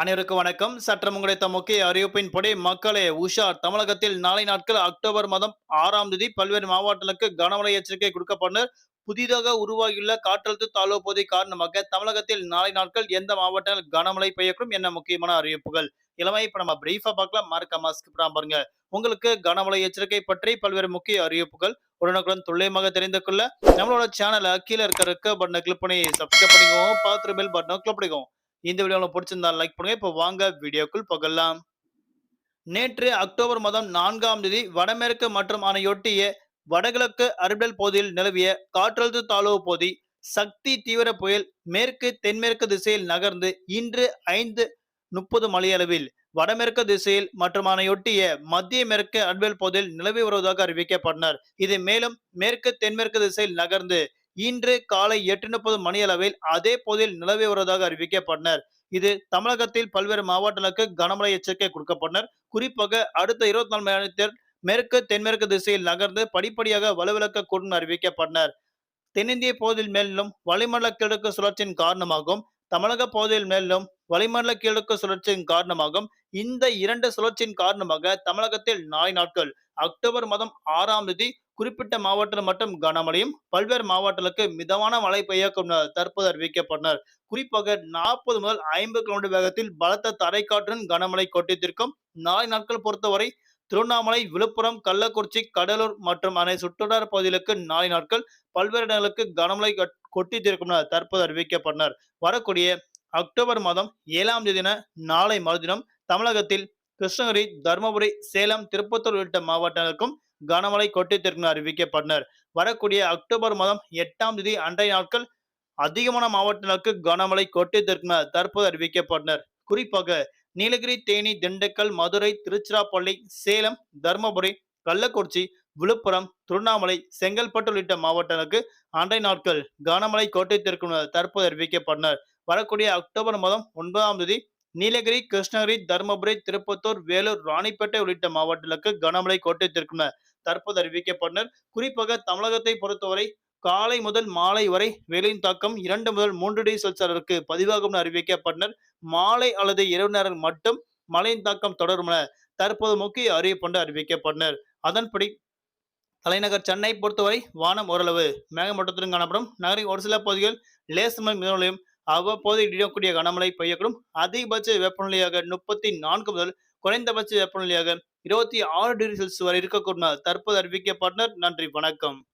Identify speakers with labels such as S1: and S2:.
S1: அனைவருக்கும் வணக்கம். சற்றம் கிடைத்த முக்கிய அறிவிப்பின்படி மக்களே உஷார். தமிழகத்தில் நாளை நாட்கள் அக்டோபர் மாதம் ஆறாம் தேதி பல்வேறு மாவட்டங்களுக்கு கனமழை எச்சரிக்கை கொடுக்கப்பட்டு புதிதாக உருவாகியுள்ள காற்றழுத்த தாழ்வு பகுதி காரணமாக தமிழகத்தில் நாளை நாட்கள் எந்த மாவட்டங்கள் கனமழை பெய்யக்கூடும் என்ன முக்கியமான அறிவிப்புகள். இளமை இப்ப நம்ம பிரீஃபா பார்க்கலாம். மறக்காம மாஸ்க் பாருங்க. உங்களுக்கு கனமழை எச்சரிக்கை பற்றி பல்வேறு முக்கிய அறிவிப்புகள் உடனுக்குடன் துல்லியமாக தெரிந்து கொள்ள நம்மளோட சேனலை கீழே இருக்க பட்டனை கிளிக் பண்ணி சப்ஸ்கிரைப் பண்ணிக்கோங்க. பார்த்துட்டு பெல் பட்டனை கிளிக் பண்ணிக்கோங்க. இந்த வீடியோ உங்களுக்கு பிடிச்சிருந்தா லைக் பண்ணுங்க. இப்போ வாங்க வீடியோக்குள் போகலாம். நேற்று அக்டோபர் மாதம் நான்காம் தேதி வடமேற்கு மற்றும் அதனையொட்டிய வடகிழக்கு அரபிடல் பகுதியில் நிலவிய காற்றழுத்த தாழ்வு பகுதி சக்தி தீவிர புயல் மேற்கு தென்மேற்கு திசையில் நகர்ந்து இன்று ஐந்து முப்பது மணியளவில் வடமேற்கு திசையில் மற்றும் அதனையொட்டிய மத்திய மேற்கு அட்வெல் பகுதியில் நிலவி வருவதாக அறிவிக்கப்பட்டனர். இது மேலும் மேற்கு தென்மேற்கு திசையில் நகர்ந்து இன்று காலை எட்டு முப்பது மணியளவில் அதே பகுதியில் நிலவி வருவதாக அறிவிக்கப்பட்டனர். இது தமிழகத்தில் பல்வேறு மாவட்டங்களுக்கு கனமழை எச்சரிக்கை கொடுக்கப்பட்டனர். குறிப்பாக அடுத்த இருபத்தி நாலு மணி நேரத்தில் மேற்கு தென்மேற்கு திசையில் நகர்ந்து படிப்படியாக வலுவிழக்கக்கூடும் அறிவிக்கப்பட்டனர். தென்னிந்திய பகுதியில் மேலும் வளிமண்டல கிழக்கு சுழற்சியின் காரணமாகவும் தமிழக பகுதியில் மேலும் வளிமண்டல கிழக்கு சுழற்சியின் காரணமாகும். இந்த இரண்டு சுழற்சியின் காரணமாக தமிழகத்தில் நாளை நாட்கள் அக்டோபர் மாதம் ஆறாம் தேதி குறிப்பிட்ட மாவட்டத்தில் மட்டும் கனமழையும் பல்வேறு மாவட்டங்களுக்கு மிதமான மழை பெய்யக்கும் தற்போது அறிவிக்கப்பட்டனர். குறிப்பாக நாற்பது முதல் ஐம்பது கிலோமீட்டர் வேகத்தில் பலத்த தரைக்காற்றுடன் கனமழை கொட்டித்திருக்கும். நாளை நாட்கள் பொறுத்தவரை திருவண்ணாமலை விழுப்புரம் கள்ளக்குறிச்சி கடலூர் மற்றும் அனை சுற்றுவட்டார பகுதிகளுக்கு நாளை நாட்கள் பல்வேறு இடங்களுக்கு கனமழை கொட்டித்திருக்கும் தற்போது அறிவிக்கப்பட்டனர். வரக்கூடிய அக்டோபர் மாதம் ஏழாம் தேதின நாளை மறுதினம் தமிழகத்தில் கிருஷ்ணகிரி தருமபுரி சேலம் திருப்பத்தூர் உள்ளிட்ட மாவட்டங்களுக்கும் கனமழை கொட்டித்திருக்கும் அறிவிக்கப்பட்டனர். வரக்கூடிய அக்டோபர் மாதம் எட்டாம் தேதி அன்றைய நாட்கள் அதிகமான மாவட்டங்களுக்கு கனமழை கொட்டித்திருக்கும் தற்போது அறிவிக்கப்பட்டனர். குறிப்பாக நீலகிரி தேனி திண்டுக்கல் மதுரை திருச்சிராப்பள்ளி சேலம் தருமபுரி கள்ளக்குறிச்சி விழுப்புரம் திருவண்ணாமலை செங்கல்பட்டு உள்ளிட்ட மாவட்டங்களுக்கு அன்றைய நாட்கள் கனமழை கோட்டை தற்போது அறிவிக்கப்பட்டனர். வரக்கூடிய அக்டோபர் மாதம் ஒன்பதாம் தேதி நீலகிரி கிருஷ்ணகிரி தருமபுரி திருப்பத்தூர் வேலூர் ராணிப்பேட்டை உள்ளிட்ட மாவட்டங்களுக்கு கனமழை கோட்டைத்திருக்கும் தற்போது அறிவிக்கப்பட்டனர். குறிப்பாக தமிழகத்தை பொறுத்தவரை காலை முதல் மாலை வரை வெயிலின் தாக்கம் இரண்டு முதல் மூன்று டிகிரி செல்சியஸ் பதிவாகும் என அறிவிக்கப்பட்டனர். மாலை அல்லது இரவு நேரம் மட்டும் மழையின் தாக்கம் தொடரும் என தற்போது முக்கிய அறிவிப்பு அறிவிக்கப்பட்டனர். அதன்படி தலைநகர் சென்னை பொறுத்தவரை வானம் ஓரளவு மேகமூட்டத்துடன் காணப்படும். நகரின் ஒரு சில பகுதிகள் லேசமலை மிதமலையும் அவ்வப்போது இடியக்கூடிய கனமழை பெய்யக்கூடும். அதிகபட்ச வெப்பநிலையாக முப்பத்தி நான்கு முதல் குறைந்தபட்ச வெப்பநிலையாக இருபத்தி ஆறு டிகிரி செல்சியஸ் வரை இருக்கக்கூடும் தற்போது அறிவிக்கப்பட்டனர். நன்றி வணக்கம்.